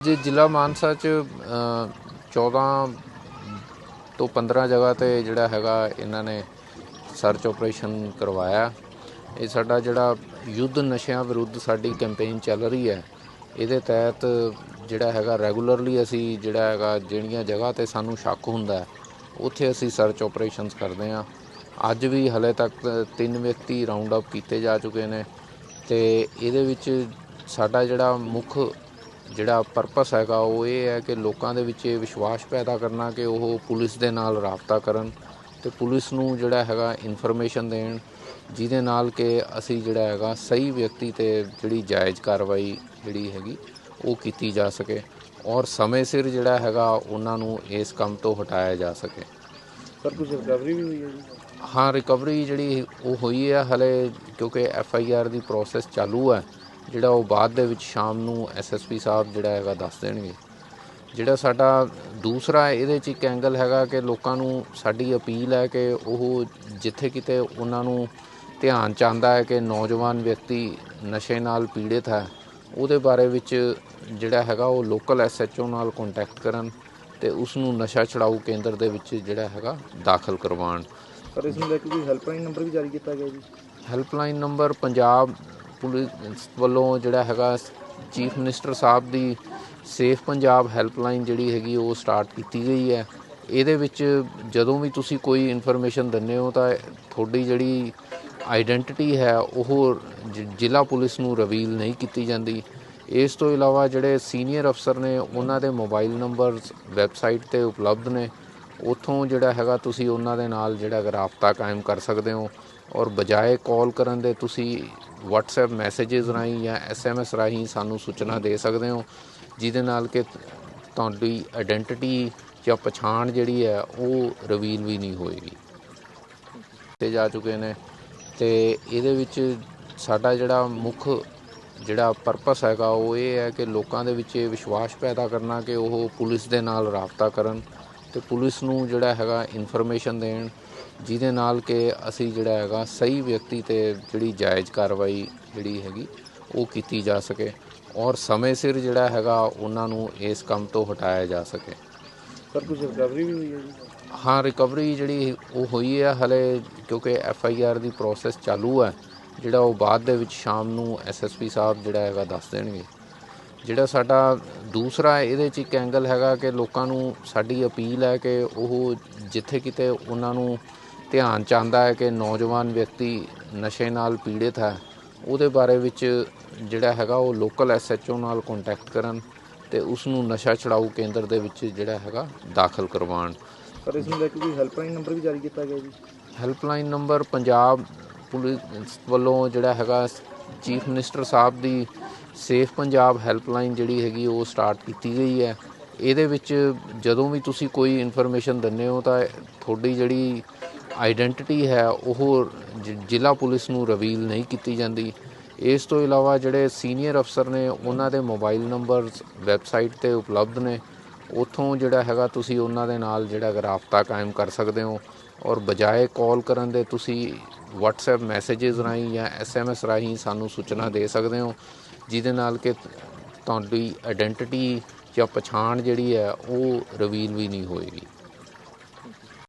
ਜੀ ਜ਼ਿਲ੍ਹਾ ਮਾਨਸਾ ਚ ਅ, 14 ਤੋਂ 15 ਜਗ੍ਹਾ ਤੇ ਜਿਹੜਾ ਹੈਗਾ ਇਹਨਾਂ ਨੇ ਸਰਚ ਆਪਰੇਸ਼ਨ ਕਰਵਾਇਆ। ਇਹ ਸਾਡਾ ਜਿਹੜਾ ਯੁੱਧ ਨਸ਼ਿਆਂ ਵਿਰੁੱਧ ਸਾਡੀ ਕੈਂਪੇਨ ਚੱਲ ਰਹੀ ਹੈ ਇਹਦੇ ਤਹਿਤ ਜਿਹੜਾ ਹੈਗਾ ਰੈਗੂਲਰਲੀ ਅਸੀਂ ਜਿਹੜਾ ਹੈਗਾ ਜਿਹੜੀਆਂ ਜਗ੍ਹਾ ਤੇ ਸਾਨੂੰ ਸ਼ੱਕ ਹੁੰਦਾ ਉੱਥੇ ਅਸੀਂ ਸਰਚ ਆਪਰੇਸ਼ਨਸ ਕਰਦੇ ਹਾਂ। ਅੱਜ ਵੀ ਹਲੇ ਤੱਕ ਤਿੰਨ ਵਿਅਕਤੀ ਰਾਉਂਡ ਅਪ ਕੀਤੇ ਜਾ ਚੁੱਕੇ ਨੇ ਤੇ ਇਹਦੇ ਵਿੱਚ ਸਾਡਾ ਜਿਹੜਾ ਮੁੱਖ ਜਿਹੜਾ ਪਰਪਸ ਹੈਗਾ ਉਹ ਇਹ ਹੈ ਕਿ ਲੋਕਾਂ ਦੇ ਵਿੱਚ ਇਹ ਵਿਸ਼ਵਾਸ ਪੈਦਾ ਕਰਨਾ ਕਿ ਉਹ ਪੁਲਿਸ ਦੇ ਨਾਲ ਰਾਬਤਾ ਕਰਨ ਤੇ ਪੁਲਿਸ ਨੂੰ ਜਿਹੜਾ ਹੈਗਾ ਇਨਫੋਰਮੇਸ਼ਨ ਦੇਣ ਜਿਹਦੇ ਨਾਲ ਕਿ ਅਸੀਂ ਜਿਹੜਾ ਹੈਗਾ ਸਹੀ ਵਿਅਕਤੀ ਤੇ ਜਿਹੜੀ ਜਾਇਜ਼ ਕਾਰਵਾਈ ਜਿਹੜੀ ਹੈਗੀ ਉਹ ਕੀਤੀ ਜਾ ਸਕੇ ਔਰ ਸਮੇਂ ਸਿਰ ਜਿਹੜਾ ਹੈਗਾ ਉਹਨਾਂ ਨੂੰ ਇਸ ਕੰਮ ਤੋਂ ਹਟਾਇਆ ਜਾ ਸਕੇ। ਸਰ ਕੁਝ ਰਿਕਵਰੀ ਵੀ ਹੋਈ ਹੈ ਜੀ? ਹਾਂ ਰਿਕਵਰੀ ਜਿਹੜੀ ਉਹ ਹੋਈ ਹੈ ਹਲੇ ਕਿਉਂਕਿ ਐਫ ਆਈ ਆਰ ਦੀ ਪ੍ਰੋਸੈਸ ਚਾਲੂ ਹੈ। ਜਿਹੜਾ ਉਹ ਬਾਅਦ ਦੇ ਵਿੱਚ ਸ਼ਾਮ ਨੂੰ ਐਸ ਐਸ ਪੀ ਸਾਹਿਬ ਜਿਹੜਾ ਹੈਗਾ ਦੱਸ ਦੇਣਗੇ। ਜਿਹੜਾ ਸਾਡਾ ਦੂਸਰਾ ਇਹਦੇ 'ਚ ਇੱਕ ਐਂਗਲ ਹੈਗਾ ਕਿ ਲੋਕਾਂ ਨੂੰ ਸਾਡੀ ਅਪੀਲ ਹੈ ਕਿ ਉਹ ਜਿੱਥੇ ਕਿਤੇ ਉਹਨਾਂ ਨੂੰ ਧਿਆਨ ਚਾਹੁੰਦਾ ਹੈ ਕਿ ਨੌਜਵਾਨ ਵਿਅਕਤੀ ਨਸ਼ੇ ਨਾਲ ਪੀੜਿਤ ਹੈ ਉਹਦੇ ਬਾਰੇ ਵਿੱਚ ਜਿਹੜਾ ਹੈਗਾ ਉਹ ਲੋਕਲ ਐਸਐਚਓ ਨਾਲ ਕੰਟੈਕਟ ਕਰਨ ਤੇ ਉਸ ਨੂੰ ਨਸ਼ਾ ਛਡਾਊ ਕੇਂਦਰ ਦੇ ਵਿੱਚ ਜਿਹੜਾ ਹੈਗਾ ਦਾਖਲ ਕਰਵਾਉਣ। ਸਰ ਇਸ ਨੂੰ ਲੈ ਕੇ ਕੋਈ ਹੈਲਪਲਾਈਨ ਨੰਬਰ ਵੀ ਜਾਰੀ ਕੀਤਾ ਗਿਆ ਜੀ? ਹੈਲਪਲਾਈਨ ਨੰਬਰ ਪੰਜਾਬ ਪੁਲਿਸ ਵੱਲੋਂ ਜਿਹੜਾ ਹੈਗਾ ਚੀਫ ਮਿਨਿਸਟਰ ਸਾਹਿਬ ਦੀ ਸੇਫ ਪੰਜਾਬ ਹੈਲਪਲਾਈਨ ਜਿਹੜੀ ਹੈਗੀ ਉਹ ਸਟਾਰਟ ਕੀਤੀ ਗਈ ਹੈ। ਇਹਦੇ ਵਿੱਚ ਜਦੋਂ ਵੀ ਤੁਸੀਂ ਕੋਈ ਇਨਫੋਰਮੇਸ਼ਨ ਦਿੰਦੇ ਹੋ ਤਾਂ ਤੁਹਾਡੀ ਜਿਹੜੀ ਆਈਡੈਂਟੀਟੀ ਹੈ ਉਹ ਜ- ਜ਼ਿਲ੍ਹਾ ਪੁਲਿਸ ਨੂੰ ਰਿਵੀਲ ਨਹੀਂ ਕੀਤੀ ਜਾਂਦੀ। ਇਸ ਤੋਂ ਇਲਾਵਾ ਜਿਹੜੇ ਸੀਨੀਅਰ ਅਫਸਰ ਨੇ ਉਹਨਾਂ ਦੇ ਮੋਬਾਈਲ ਨੰਬਰਸ ਵੈਬਸਾਈਟ ਤੇ ਉਪਲਬਧ ਨੇ। ਉਥੋਂ ਜਿਹੜਾ ਹੈਗਾ ਤੁਸੀਂ ਉਹਨਾਂ ਦੇ ਨਾਲ ਜਿਹੜਾ ਰਾਬਤਾ ਕਾਇਮ ਕਰ ਸਕਦੇ ਹੋ। ਔਰ ਬਜਾਏ ਕਾਲ ਕਰਨ ਦੇ ਤੁਸੀਂ WhatsApp ਮੈਸੇजेस ਰਾਹੀਂ ਜਾਂ SMS ਰਾਹੀਂ ਸਾਨੂੰ ਸੂਚਨਾ ਦੇ ਸਕਦੇ ਹੋ, ਜਿਹਦੇ ਨਾਲ ਕਿ ਤੁਹਾਡੀ ਆਇਡੈਂਟੀਟੀ ਜਾਂ ਪਛਾਣ ਜਿਹੜੀ ਹੈ ਉਹ ਰਿਵੀਲ ਵੀ ਨਹੀਂ ਹੋਏਗੀ। ਤੇ ਜਾ ਚੁੱਕੇ ਨੇ। ਤੇ ਇਹਦੇ ਵਿੱਚ ਸਾਡਾ ਜਿਹੜਾ ਮੁੱਖ ਜਿਹੜਾ ਪਰਪਸ ਹੈਗਾ ਉਹ ਇਹ ਹੈ ਕਿ ਲੋਕਾਂ ਦੇ ਵਿੱਚ ਇਹ ਵਿਸ਼ਵਾਸ ਪੈਦਾ ਕਰਨਾ ਕਿ ਉਹ ਪੁਲਿਸ ਦੇ ਨਾਲ ਰਾਬਤਾ ਕਰਨ। ਤੇ ਪੁਲਿਸ ਨੂੰ ਜਿਹੜਾ ਹੈਗਾ ਇਨਫੋਰਮੇਸ਼ਨ ਦੇਣ ਜਿਹਦੇ ਨਾਲ ਕਿ ਅਸੀਂ ਜਿਹੜਾ ਹੈਗਾ ਸਹੀ ਵਿਅਕਤੀ ਤੇ ਜਿਹੜੀ ਜਾਇਜ਼ ਕਾਰਵਾਈ ਜਿਹੜੀ ਹੈਗੀ ਉਹ ਕੀਤੀ ਜਾ ਸਕੇ ਔਰ ਸਮੇਂ ਸਿਰ ਜਿਹੜਾ ਹੈਗਾ ਉਹਨਾਂ ਨੂੰ ਇਸ ਕੰਮ ਤੋਂ ਹਟਾਇਆ ਜਾ ਸਕੇ। ਸਰ ਕੁਝ ਰਿਕਵਰੀ ਵੀ ਹੋਈ ਹੈ ਜੀ? ਹਾਂ ਰਿਕਵਰੀ ਜਿਹੜੀ ਉਹ ਹੋਈ ਹੈ ਹਲੇ ਕਿਉਂਕਿ ਐਫ ਆਈ ਆਰ ਦੀ ਪ੍ਰੋਸੈਸ ਚਾਲੂ ਹੈ ਜਿਹੜਾ ਉਹ ਬਾਅਦ ਦੇ ਵਿੱਚ ਸ਼ਾਮ ਨੂੰ ਐਸ ਐਸ ਪੀ ਸਾਹਿਬ ਜਿਹੜਾ ਹੈਗਾ ਦੱਸ ਦੇਣਗੇ। ਜਿਹੜਾ ਸਾਡਾ ਦੂਸਰਾ ਇਹਦੇ 'ਚ ਇੱਕ ਐਂਗਲ ਹੈਗਾ ਕਿ ਲੋਕਾਂ ਨੂੰ ਸਾਡੀ ਅਪੀਲ ਹੈ ਕਿ ਉਹ ਜਿੱਥੇ ਕਿਤੇ ਉਹਨਾਂ ਨੂੰ ਧਿਆਨ ਚਾਹੁੰਦਾ ਹੈ ਕਿ ਨੌਜਵਾਨ ਵਿਅਕਤੀ ਨਸ਼ੇ ਨਾਲ ਪੀੜਿਤ ਹੈ ਉਹਦੇ ਬਾਰੇ ਵਿੱਚ ਜਿਹੜਾ ਹੈਗਾ ਉਹ ਲੋਕਲ ਐਸਐਚਓ ਨਾਲ ਕੰਟੈਕਟ ਕਰਨ ਤੇ ਉਸ ਨੂੰ ਨਸ਼ਾ ਛਡਾਊ ਕੇਂਦਰ ਦੇ ਵਿੱਚ ਜਿਹੜਾ ਹੈਗਾ ਦਾਖਲ ਕਰਵਾਉਣ। ਸਰ ਇਸ ਨੂੰ ਲੈ ਕੇ ਕੋਈ ਹੈਲਪਲਾਈਨ ਨੰਬਰ ਵੀ ਜਾਰੀ ਕੀਤਾ ਗਿਆ ਜੀ? ਹੈਲਪਲਾਈਨ ਨੰਬਰ ਪੰਜਾਬ ਪੁਲਿਸ ਵੱਲੋਂ ਜਿਹੜਾ ਹੈਗਾ ਚੀਫ ਮਿਨਿਸਟਰ ਸਾਹਿਬ ਦੀ ਸੇਫ ਪੰਜਾਬ ਹੈਲਪਲਾਈਨ ਜਿਹੜੀ ਹੈਗੀ ਉਹ ਸਟਾਰਟ ਕੀਤੀ ਗਈ ਹੈ। ਇਹਦੇ ਵਿੱਚ ਜਦੋਂ ਵੀ ਤੁਸੀਂ ਕੋਈ ਇਨਫੋਰਮੇਸ਼ਨ ਦਿੰਦੇ ਹੋ ਤਾਂ ਤੁਹਾਡੀ ਜਿਹੜੀ ਆਈਡੈਂਟੀਟੀ ਹੈ ਉਹ ਜ- ਜ਼ਿਲ੍ਹਾ ਪੁਲਿਸ ਨੂੰ ਰਿਵੀਲ ਨਹੀਂ ਕੀਤੀ ਜਾਂਦੀ। ਇਸ ਤੋਂ ਇਲਾਵਾ ਜਿਹੜੇ ਸੀਨੀਅਰ ਅਫਸਰ ਨੇ, ਉਹਨਾਂ ਦੇ ਮੋਬਾਈਲ ਨੰਬਰਸ, ਵੈਬਸਾਈਟ ਤੇ ਉਪਲਬਧ ਨੇ। ਉਥੋਂ ਜਿਹੜਾ ਹੈਗਾ ਤੁਸੀਂ ਉਹਨਾਂ ਦੇ ਨਾਲ ਜਿਹੜਾ ਹੈਗਾ ਰਾਬਤਾ ਕਾਇਮ ਕਰ ਸਕਦੇ ਹੋ। ਔਰ ਬਜਾਏ ਕਾਲ ਕਰਨ ਦੇ ਤੁਸੀਂ WhatsApp ਮੈਸੇजेस ਰਾਹੀਂ ਜਾਂ SMS ਰਾਹੀਂ ਸਾਨੂੰ ਸੂਚਨਾ ਦੇ ਸਕਦੇ ਹੋ, ਜਿਹਦੇ ਨਾਲ ਕਿ ਤੁਹਾਡੀ ਆਇਡੈਂਟੀਟੀ ਜਾਂ ਪਛਾਣ ਜਿਹੜੀ ਹੈ ਉਹ ਰਿਵੀਲ ਵੀ ਨਹੀਂ ਹੋਏਗੀ।